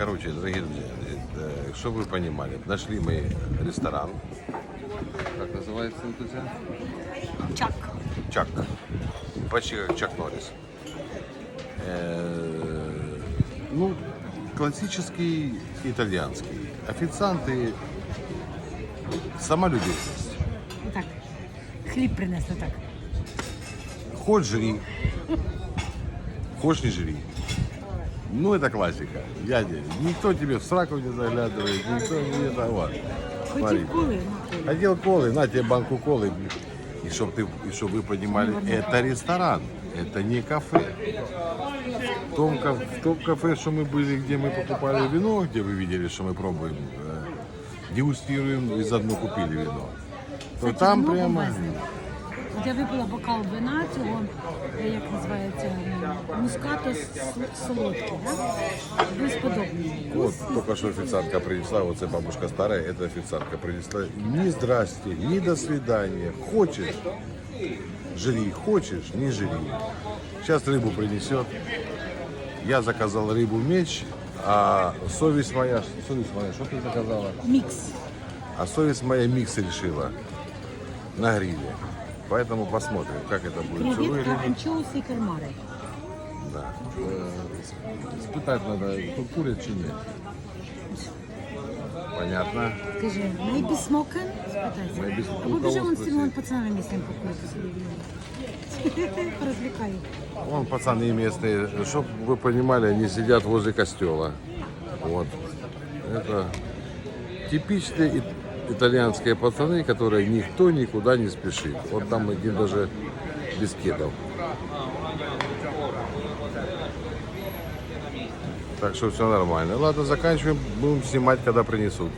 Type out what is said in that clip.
Короче, дорогие друзья, э, чтобы вы понимали, нашли мы ресторан. Как называется он, друзья? Чак. Чак. Почти как Чак Норрис. Э, Ну, классический итальянский. Официанты самолюбивность. Отак. Хліб принесли так. Хоть жри, хочешь не жри. Ну, это классика. Я не, никто тебе в сраку не заглядывает, никто не это вот. Смотри. Коли на колі. Хотел колы, на тебе банку колы. И чтобы ты, и чтоб вы понимали, это ресторан, это не кафе. В том, в том кафе, что мы были, где мы покупали вино, где вы видели, что мы пробуем, э, дегустируем и заодно купили вино, то Кстати, там прямо... бомбезне. От я випила бокал вина цього, як називається, мускато солодкий, да? Безподобний. Вот только что официантка принесла, вот эта бабушка старая, эта официантка принесла. Ни здрасте, ни до свидания. Хочешь, жри, хочешь, не жри. Сейчас рыбу принесет. Я заказал рыбу меч, а совесть моя, совесть моя, что ты заказала? Мікс. А совесть моя микс решила на гриле. Поэтому посмотрим, как это будет. Живой Креветка, или нет. анчоуси і кальмари. Да. Э, Испытать надо, тут курят чи нет. Понятно. Скажи, maybe smoking? Спитайся. Maybe smoking. Або У біжи кого вон з спросить? цими пацанами з ним покурити собі вино. Порозвлекаю. Вон пацаны местные, чтобы вы понимали, они сидят возле костела. Вот. Это типичные и- итальянские пацаны, которые никто никуда не спешит. Вот там один даже без кедов. Так что все нормально. Ладно, заканчиваем. Будем снимать, когда принесут.